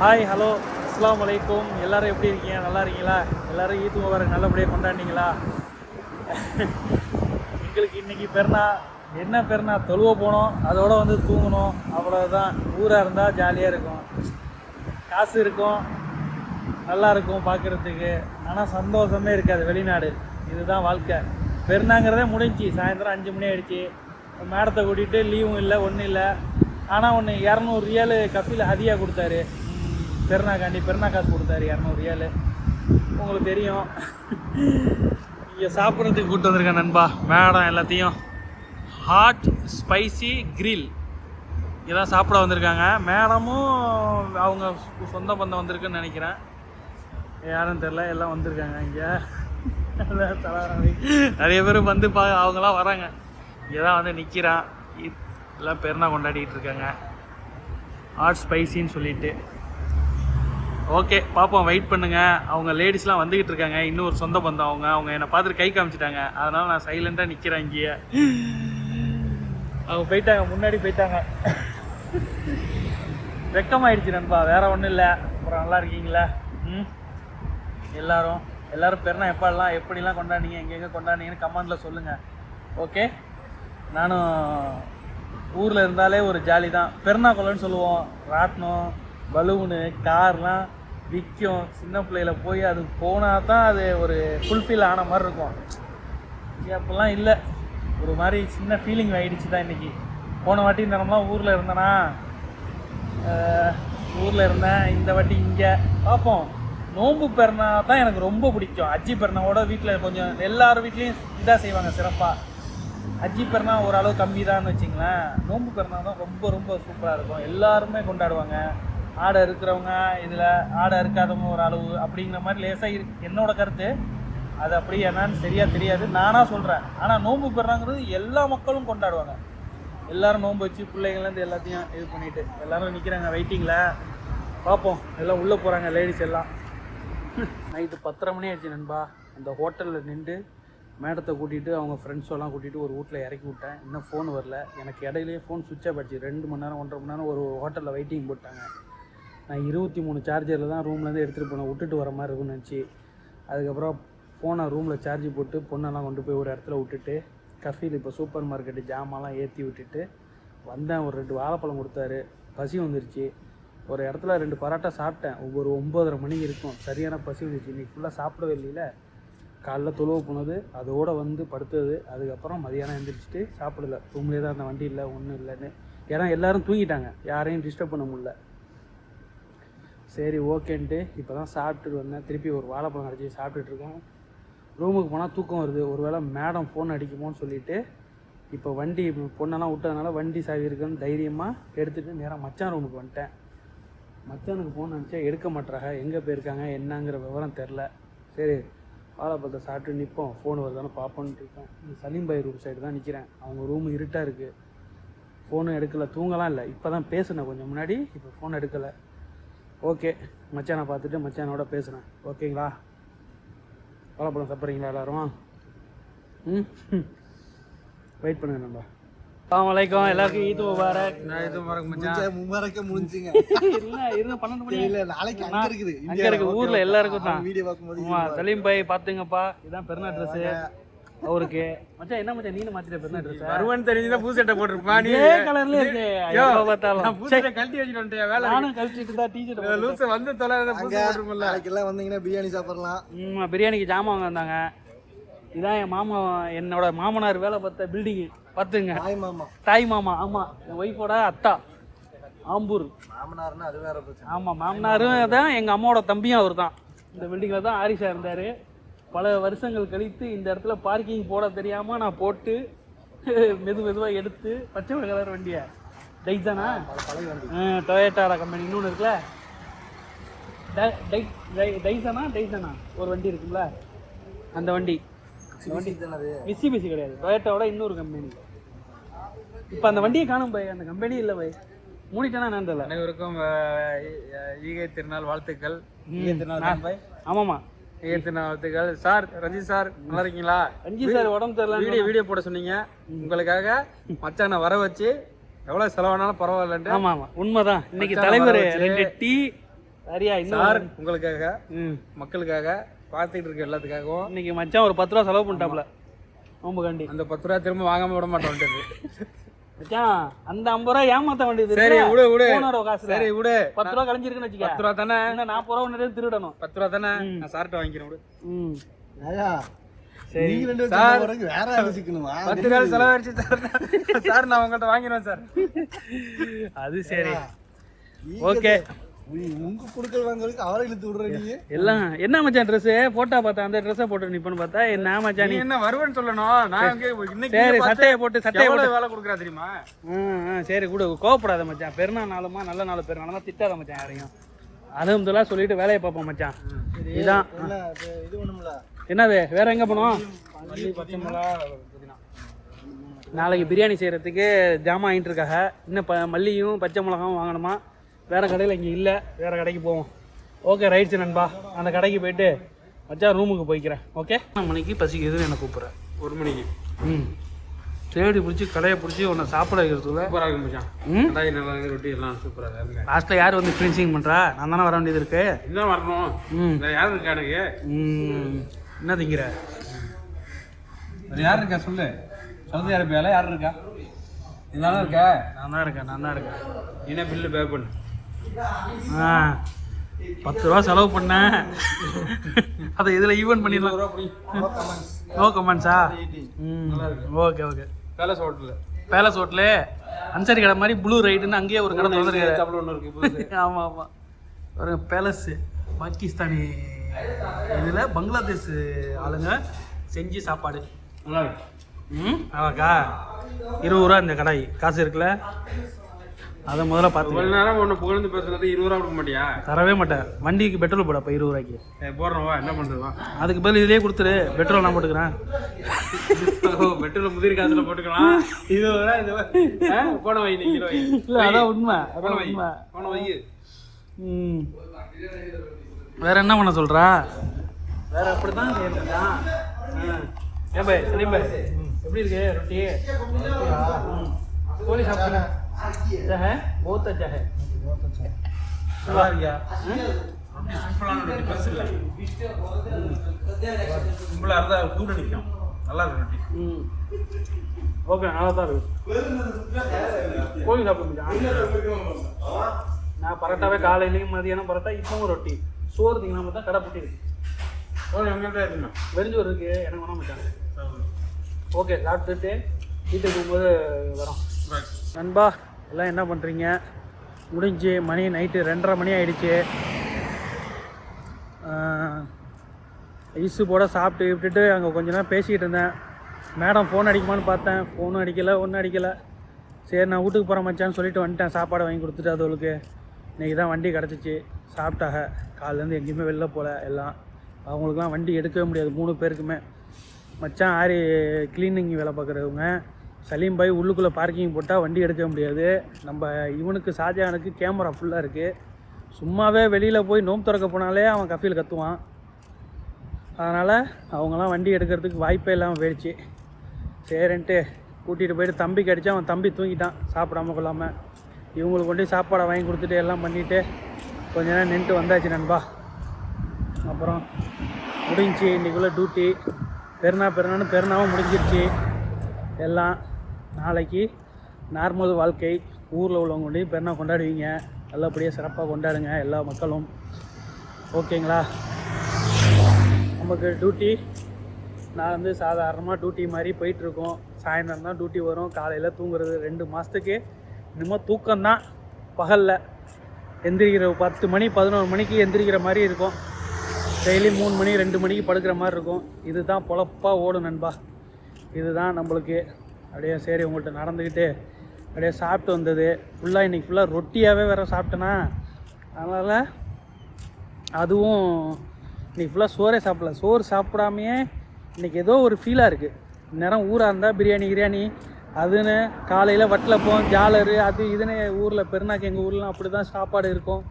Hi hello அஸ்லாம் வலைக்கும் எல்லாரும் எப்படி இருக்கீங்க? நல்லா இருக்கீங்களா? எல்லாரும் ஈத்து முபாரக் நல்லபடியாக கொண்டாடினீங்களா? எங்களுக்கு இன்னைக்கு பெருனா என்ன பெருனா? தொழுவ போனோம். அதோட வந்து தூங்கணும் அவ்வளோதான் ஊராக இருந்தால் ஜாலியாக இருக்கும். காசு இருக்கும். நல்லா இருக்கும் பார்க்குறதுக்கு ஆனால் சந்தோஷமே இருக்காது வெளிநாடு. இதுதான் வாழ்க்கை. பெருனாங்கிறதே முடிஞ்சுச்சு. சாயந்தரம் அஞ்சு மணி ஆயிடுச்சு. மேடத்தை கூட்டிகிட்டு லீவும் இல்லை ஒன்றும் இல்லை. ஆனால் ஒன்று இரநூறு ரியல் கஃபில் ஹதியாக கொடுத்தாரு. ம், பெருனா பெருநா காசு கொடுத்தாரு இரநூறு ரியால் உங்களுக்கு தெரியும். இங்கே சாப்பிட்றதுக்கு கூப்பிட்டு வந்திருக்கேன் நண்பா. மேடம் எல்லாத்தையும். ஹாட் ஸ்பைசி கிரில் இதான் சாப்பிட வந்திருக்காங்க. மேடமும் அவங்க சொந்த பந்தம் வந்திருக்குன்னு நினைக்கிறேன். யாரும் தெரில எல்லாம் வந்திருக்காங்க இங்கே. நிறைய பேர் வந்து பா அவங்களாம் வராங்க. இங்கே தான் வந்து நிற்கிறான் எல்லாம் பெருநா கொண்டாடிக்கிட்டு இருக்காங்க. ஹாட் ஸ்பைசின்னு சொல்லிட்டு. ஓகே பார்ப்போம் வெயிட் பண்ணுங்க. அவங்க லேடிஸ்லாம் வந்துக்கிட்டு இருக்காங்க. இன்னொரு சொந்த பந்தம் அவங்க. அவங்க என்னை பார்த்துட்டு கை காமிச்சிட்டாங்க. அதனால நான் சைலண்டாக நிற்கிறேன் இங்கேயே. அவங்க போயிட்டாங்க முன்னாடி போயிட்டாங்க. வெக்கமாயிடுச்சு நண்பா. வேற ஒன்றும் இல்லை. அப்புறம் நல்லா இருக்கீங்களா? ம்? எல்லாரும்? எல்லாரும் பெருனா எப்பெல்லாம் எப்படிலாம் கொண்டாடிங்க எங்கெங்கே கொண்டாடினீங்கன்னு கமெண்டில் சொல்லுங்கள் ஓகே நானும் ஊரில் இருந்தாலே ஒரு ஜாலி தான் பெருனா சொல்லுவோம். ராட்டினம் பலூனு கார்லாம் விற்கும் சின்ன பிள்ளையில போய் அது போனால் தான் அது ஒரு ஃபுல்ஃபில் ஆன மாதிரி இருக்கும். அப்போல்லாம் இல்லை. ஒரு மாதிரி சின்ன ஃபீலிங் ஆகிடுச்சு தான் இன்றைக்கி போன வாட்டி நேரம்லாம் ஊரில் இருந்தேனா? ஊரில் இருந்தேன். இந்த வாட்டி இங்கே. பார்ப்போம் நோம்பு பெருனா தான் எனக்கு ரொம்ப பிடிக்கும். அஜி பெருனாவோட வீட்டில் கொஞ்சம் எல்லார் வீட்லேயும் இதாக செய்வாங்க சிறப்பாக அஜி பெருனா ஓரளவு கம்மி தான் வச்சிங்களேன். நோம்பு பெருனா தான் ரொம்ப ரொம்ப சூப்பராக இருக்கும். எல்லாருமே கொண்டாடுவாங்க. ஆடை இருக்கிறவங்க இதில் ஆடை இருக்காதவங்க ஒரு அளவு அப்படிங்கிற மாதிரி லேசாக இரு என்னோட கருத்து. அது அப்படி என்னன்னு சரியாக தெரியாது. நானாக சொல்கிறேன் ஆனால் நோன்பு பெறாங்கிறது எல்லா மக்களும் கொண்டாடுவாங்க. எல்லோரும் நோன்பு வச்சு பிள்ளைங்கள்லேருந்து எல்லாத்தையும் இது பண்ணிவிட்டு எல்லோரும் நிற்கிறாங்க வெயிட்டிங்கில் பார்ப்போம் எல்லாம் உள்ளே போகிறாங்க லேடிஸ் எல்லாம். நைட்டு பத்தரை மணி ஆயிடுச்சு நண்பா. அந்த ஹோட்டலில் நின்று மேடத்தை கூட்டிகிட்டு அவங்க ஃப்ரெண்ட்ஸெல்லாம் கூட்டிகிட்டு ஒரு வீட்டில் இறக்கி விட்டேன். இன்னும் ஃபோன் வரல. எனக்கு இடையிலேயே ஃபோன் சுவிட்ச் ஆஃப் ஆச்சு ரெண்டு மணி நேரம் ஒன்றரை மணி நேரம் ஒரு ஹோட்டலில் வெயிட்டிங் போட்டாங்க. நான் இருபத்தி மூணு சார்ஜரில் தான் ரூம்லேருந்து எடுத்துகிட்டு போனேன். விட்டுட்டு வர மாதிரி இருக்கும்னு நினச்சி. அதுக்கப்புறம் ஃபோனை ரூமில் சார்ஜ் போட்டு பொண்ணெல்லாம் கொண்டு போய் ஒரு இடத்துல விட்டுட்டு கஃபீல் இப்போ சூப்பர் மார்க்கெட்டு ஜாமான்லாம் ஏற்றி விட்டுட்டு வந்தேன். ஒரு ரெண்டு வாழைப்பழம் கொடுத்தாரு. பசி வந்துருச்சு. ஒரு இடத்துல ரெண்டு பரோட்டா சாப்பிட்டேன். ஒவ்வொரு ஒம்பதரை மணிக்கு இருக்கும். சரியான பசி வந்துச்சு இன்றைக்கி ஃபுல்லாக சாப்பிடவே இல்லையில. காலைல தொழுவ போனது. அதோட வந்து படுத்தது. அதுக்கப்புறம் மதியானம் எழுந்திரிச்சிட்டு சாப்பிடல. ரூம்லேயே தான் அந்த வண்டி இல்லை ஒன்றும் இல்லைன்னு. ஏன்னா எல்லோரும் தூங்கிட்டாங்க. யாரையும் டிஸ்டர்ப் பண்ண முடியல. சரி ஓகேன்ட்டு. இப்போ தான் சாப்பிட்டுட்டு வந்தேன். திருப்பி ஒரு வாழைப்பழம் அடிச்சு சாப்பிட்டுட்டு ரூமுக்கு போனால் தூக்கம் வருது. ஒரு வேளை மேடம் ஃபோன் அடிக்குமோன்னு சொல்லிவிட்டு இப்போ வண்டி பொண்ணெல்லாம் விட்டதுனால வண்டி சாவி இருக்குன்னு தைரியமாக எடுத்துகிட்டு நேராக மச்சான் ரூமுக்கு வந்துட்டேன். மச்சானுக்கு ஃபோன் அனுப்பிச்சா எடுக்க மாட்றாங்க. எங்கே போயிருக்காங்க என்னங்கிற விவரம் தெரில சரி வாழைப்பழத்தை சாப்பிட்டு நிற்போம் ஃபோன் வருதானே பார்ப்போன்ட்டு இருக்கேன் இந்த சலீம் பாய் ரூம் சைடு தான் நிற்கிறேன் அவங்க ரூம் இருட்டாக இருக்குது ஃபோனும் எடுக்கலை. தூங்கலாம் இல்லை. இப்போ தான் பேசினேன் கொஞ்சம் முன்னாடி. இப்போ ஃபோன் எடுக்கலை. ஓகே. மச்சானை பார்த்துட்டு மச்சானோட பேசுகிறேன் ஓகேங்களா? வாழைப்பழம் சாப்பிட்றீங்களா எல்லாரும்? ம்? வெயிட் பண்ணுங்க நம்ம அஸ்ஸலாமு அலைக்கும். எல்லாருக்கும் ஈத் முபாரக். இது மறக்க மச்சான்? மும்மரக்க முடிஞ்சுங்க. இல்ல இருந்து பன்னெண்டு மணி. இல்ல நாளைக்கு அங்க இருக்குது. அங்க இருக்கு ஊர்ல எல்லாருக்கும் தான். வீடியோ பார்க்கும்போது ஆமா சலீம் பாய் பாத்துங்கப்பா. இதான் பெருநா ட்ரெஸ் அவருக்கு. மச்சான் என்ன மச்சான் நீனு மாத்திர பெருநா ட்ரெஸ் வருவன் புது சட்டை போட்டிருப்பான் நீ. இதே கலர்ல இருக்கு. பார்த்தாலும். சட்டை கழட்டி வச்சுட்டு வந்துட்டியா வேலை நானும் கழிச்சிட்டு தான் டீச்சர் லூசு வந்து தொலைறத புது போட்டிருப்பல நாளைக்கு எல்லாம் வந்தீங்கன்னா பிரியாணி சாப்பிடலாம். ம் பிரியாணிக்கு ஜாமான் வாங்க வந்தாங்க. இதான் என் மாமா என்னோட மாமனார் வேலை பார்த்த பில்டிங் பார்த்துங்க. தாய் மாமா. தாய் மாமா ஆமா. என் ஒய்ஃபோட அத்தா. ஆம்பூர். மாமனார்னா அது வேற பிரச்சனை. ஆமா மாமனாரும் தான் எங்க அம்மாவோட தம்பியும் அவர் தான் இந்த பில்டிங்ல தான் ஆரிஷா இருந்தாரு. பல வருஷங்கள் கழித்து இந்த இடத்துல பார்க்கிங் போட தெரியாம நான் போட்டு மெது மெதுவா எடுத்து பச்சை கலர் வண்டியை. வண்டி. டொயேட்டாரா கம்பெனி இன்னொன்று இருக்குல்ல? டை- டை- டை- டைசனா டைசனா ஒரு வண்டி இருக்குல்ல அந்த வண்டி. வண்டி. மிஸ்ஸி மிஸ்ஸி கிடையாது. டொயேட்டாவோட இன்னொரு கம்பெனி இப்போ அந்த வண்டியை காணும் பை அந்த கம்பெனி இல்லை பை மூடிட்டேனா என்னன்னு தெரியல. அனைவருக்கும் ஈகை திருநாள் வாழ்த்துக்கள். ஈகை திருநாள் ஆமாம்மா. திருநாள் வாழ்த்துக்கள் சார் ரஞ்சித் சார் நல்லா இருக்கீங்களா? ரஞ்சி சார் உடம்பு தெரியல வீடியோ வீடியோ போட சொன்னீங்க. உங்களுக்காக மச்சானை வர வச்சு எவ்வளவு செலவானாலும் பரவாயில்லன்ட்டு ஆமா ஆமா. உண்மைதான். இன்னைக்கு தலைவர் ரெண்டு டீ சரியா சார் உங்களுக்காக ம். மக்களுக்காக பார்த்துட்டு இருக்க எல்லாத்துக்காகவும். இன்னைக்கு மச்சான் ஒரு பத்து ரூபா செலவு பண்ணிட்டாப்ல நோம்பு கண்டி அந்த பத்து ரூபா திரும்ப வாங்காம விட மாட்டோம் மச்சான் அந்த ஐம்பது ரூபா ஏமாத்த வேண்டியது சரி? விடு விடு. போன காசு சரி விடு. பத்து ரூபா கழிஞ்சிருக்குன்னு வச்சுக்க. பத்து ரூபா தானே? இன்னும் நாற்பது ரூபா ஒன்று திருடணும். பத்து ரூபா தானே? நான் சார்ட்ட வாங்கிக்கிறேன் விடு. ம். ஐயா சரி. நீங்க ரெண்டு சார். வேற யோசிக்கணுமா பத்து நாள் செலவழிச்சு சார். சார் நான் உங்கள்கிட்ட வாங்கிடுவேன் சார். அது சரி. ஓகே. உங்க குடுக்கல் வாங்குறதுக்கு அவரை இழுத்து விடுற நீ. எல்லாம் என்ன மச்சான் ட்ரெஸ் போட்டோ பார்த்தா அந்த ட்ரெஸ்ஸை போட்டு நிப்பன்னு பார்த்தா என்ன மச்சான் நீ? என்ன வருவேன்னு சொல்லணும்? நான் இன்னைக்கு சரி சட்டையை போட்டு சட்டையை போட்டு. வேலை கொடுக்குறா தெரியுமா? ம் சரி கொடு. கோவப்படாத மச்சான். பெருநாள் நாளுமா நல்ல நாள் பெருநாளுமா திட்டாத மச்சான் யாரையும். அதுவும் சொல்லிட்டு வேலையை பார்ப்போம் மச்சான். இதான். இது இது பண்ணும்ல என்னது வேற எங்க போனோம்? மல்லி பச்சை மிளகா புதினா நாளைக்கு பிரியாணி செய்கிறதுக்கு ஜாமான் வாங்கிட்டு இருக்காங்க. இன்னும் ப மல்லியும் பச்சை மிளகாவும் வாங்கணுமா? வேறு கடையில் இங்கே இல்லை. வேறு கடைக்கு போவோம். ஓகே ரைட்ஸ் நண்பா. அந்த கடைக்கு போயிட்டு மச்சான் ரூமுக்கு போய்க்கிறேன். ஓகே மணிக்கு பசிக்குதுன்னு எனக்கு கூப்பிட்றேன் ஒரு மணிக்கு. ம். தேடி பிடிச்சி கடையை பிடிச்சி உன்னை சாப்பிட வைக்கிறதுல சூப்பராக இருக்கு மச்சான். ம்? கடாய் நல்லா இருக்கு, ரொட்டி எல்லாம் சூப்பராக இருக்கு. லாஸ்ட்டில் யார் வந்து ஃபினிஷிங் பண்ணுறா நான் தானே வர வேண்டியது இருக்கு. இன்னும் வரணும்? ம். வேற யார் இருக்கா எனக்கு? ம். என்ன திங்கிற? வேற யார் இருக்கா? சொல்லு. சவுதி அரேபியால யார் இருக்கா? இதனால இருக்கா? நான் தான் இருக்கேன் நான் தான் இருக்கேன். என்ன பில்லு பே பண்ணு? பத்து ரூபா செலவு பண்ணேன் அதை இதில் ஈவன் பண்ணிடலாம். நோ கமெண்ட்ஸா ம். ஓகே ஓகே பேலஸ் ஹோட்டலில் பேலஸ் ஹோட்டலு அன்சாரி கடை மாதிரி ப்ளூ ரைடுன்னு அங்கேயே ஒரு கடை வந்துருக்கு ஒன்று இருக்கு ஆமாம் ஆமாம் ஒரு பேலஸ் பாகிஸ்தானி இதில் பங்களாதேஷ் ஆளுங்க செஞ்சு சாப்பாடு. நல்லா இருக்கு. ம் அதாக்கா இருபது ரூபா இந்த கடாய். காசு இருக்குல்ல? அதை முதல்ல பார்த்து இவ்வளவு நேரம் ஒன்று புகழ்ந்து பேசுறது இருபது ரூபா கொடுக்க மாட்டியா? தரவே மாட்டேன். வண்டிக்கு பெட்ரோல் போட அப்போ இருபது ரூபாய்க்கு. ஏய், போடுறோம் வா என்ன பண்ணுறது வா. அதுக்கு பதில் இதுலேயே கொடுத்துரு. பெட்ரோல் நான் போட்டுக்கிறேன். பெட்ரோல் முதிரி காசுல போட்டுக்கலாம். இது இது போன வை இல்லை அதான் உண்மை போன அதான் வை உண்மை. போன வை. ம். வேற என்ன பண்ண சொல்றா? வேற அப்படிதான் ஏன் பாய் எப்படி இருக்கு ரொட்டி? ம். கோழி சாப்பிட்டு? अच्छा है बहुत अच्छा है நல்லா இருக்கியா ரொட்டி சிம்பிளான ரொட்டி பெருசு இல்லை சிம்பிளாக இருந்தால் கூட நிற்கும் நல்லா இருக்கு ரொட்டி ம் ஓகே நல்லா தான் இருக்கு கோழி சாப்பிட்டு நான் பரோட்டாவே காலையிலையும் மதியானம் பரோட்டா இப்பவும் ரொட்டி சோறு திங்களாம தான் கடை புட்டி இருக்கு ஒரு எங்கள்கிட்ட இருக்குண்ணா வெறிஞ்சோறு இருக்கு எனக்கு வேணாம் மாட்டாங்க ஓகே சாப்பிட்டுட்டு வீட்டுக்கு போகும்போது வரோம் நண்பா எல்லாம் என்ன பண்ணுறீங்க முடிஞ்சு மணி நைட்டு ரெண்டரை மணி ஆகிடுச்சு ஐஸு போட சாப்பிட்டு விட்டுட்டு அங்கே கொஞ்ச நேரம் பேசிக்கிட்டு இருந்தேன். மேடம் ஃபோன் அடிக்குமான்னு பார்த்தேன். ஃபோனும் அடிக்கலை ஒன்றும் அடிக்கலை. சரி நான் வீட்டுக்கு போகிற மச்சான்னு சொல்லிட்டு வந்துட்டேன். சாப்பாடு வாங்கி கொடுத்துட்டு அதுவளுக்கு இன்றைக்கி தான் வண்டி கிடச்சிச்சு. சாப்பிட்டாக காலிலேருந்து எங்கேயுமே வெளில போகல எல்லாம். அவங்களுக்குலாம் வண்டி எடுக்கவே முடியாது மூணு பேருக்குமே. மச்சான் ஆரி க்ளீனிங் வேலை பார்க்குறவங்க. சலீம் பாய் உள்ளுக்குள்ளே பார்க்கிங் போட்டால் வண்டி எடுக்க முடியாது. நம்ம இவனுக்கு ஷாஜஹானுக்கு கேமரா ஃபுல்லாக இருக்குது சும்மாவே வெளியில் போய் நோம்பு திறக்க போனாலே அவன் கஃபியில் கத்துவான். அதனால் அவங்களாம் வண்டி எடுக்கிறதுக்கு வாய்ப்பே இல்லாமல் போயிடுச்சு. சரின்ட்டு கூட்டிகிட்டு போயிட்டு தம்பிக்கு கடிச்சு அவன் தம்பி தூங்கிட்டான் சாப்பிடாம கொள்ளாமல் இவங்களுக்கு கொண்டு சாப்பாடை வாங்கி கொடுத்துட்டு எல்லாம் பண்ணிவிட்டு கொஞ்ச நேரம் நின்றுட்டு வந்தாச்சு நண்பா. அப்புறம் முடிஞ்சுச்சு இன்றைக்குள்ளே டியூட்டி பெருநா பெருநான்னு பெருநாவும் முடிஞ்சிருச்சு. எல்லாம் நாளைக்கு நார்மல் வாழ்க்கை ஊரில் உள்ளவங்க பெண்ணை கொண்டாடுவீங்க. நல்லபடியாக சிறப்பாக கொண்டாடுங்க எல்லா மக்களும். ஓகேங்களா? நமக்கு டியூட்டி நான் வந்து சாதாரணமாக டியூட்டி மாதிரி போயிட்டுருக்கோம். சாயந்தரம் தான் டியூட்டி வரும். காலையில் தூங்குறது ரெண்டு மாதத்துக்கு இன்னமும் தூக்கம்தான். பகலில் எந்திரிக்கிற பத்து மணி பதினோரு மணிக்கு எந்திரிக்கிற மாதிரி இருக்கும். டெய்லி மூணு மணி ரெண்டு மணிக்கு படுக்கிற மாதிரி இருக்கும். இதுதான் பொழப்பாக ஓடும் நண்பா. இதுதான் நம்மளுக்கு அப்படியே சரி உங்கள்கிட்ட நடந்துக்கிட்டு அப்படியே சாப்பிட்டு வந்தது. ஃபுல்லாக இன்றைக்கி ஃபுல்லாக ரொட்டியாகவே வேறு சாப்பிட்டேனா? அதனால் அதுவும் இன்றைக்கி ஃபுல்லாக சோறே சாப்பிடல. சோறு சாப்பிடாமையே இன்றைக்கி ஏதோ ஒரு ஃபீலாக இருக்குது நேரம் ஊராக இருந்தால் பிரியாணி கிரியாணி அதுன்னு காலையில் வட்டலப்போம் ஜாலரு அது இதுன்னு ஊரில் பெருநாக்கு எங்கள் ஊர்லாம் அப்படி தான் சாப்பாடு இருக்கும்.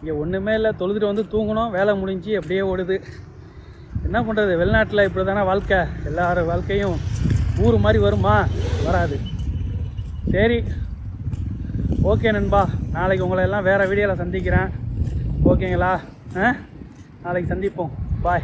இங்கே ஒன்றுமே இல்லை தொழுதுட்டு வந்து தூங்கணும் வேலை முடிஞ்சு அப்படியே ஓடுது. என்ன பண்ணுறது வெளிநாட்டில் இப்படி தானே வாழ்க்கை. எல்லார் வாழ்க்கையும் ஊர் மாதிரி வருமா? வராது. சரி. ஓகே நண்பா. நாளைக்கு உங்களை எல்லாம் வேறு வீடியோவில் சந்திக்கிறேன். ஓகேங்களா? ஆ? நாளைக்கு சந்திப்போம். பாய்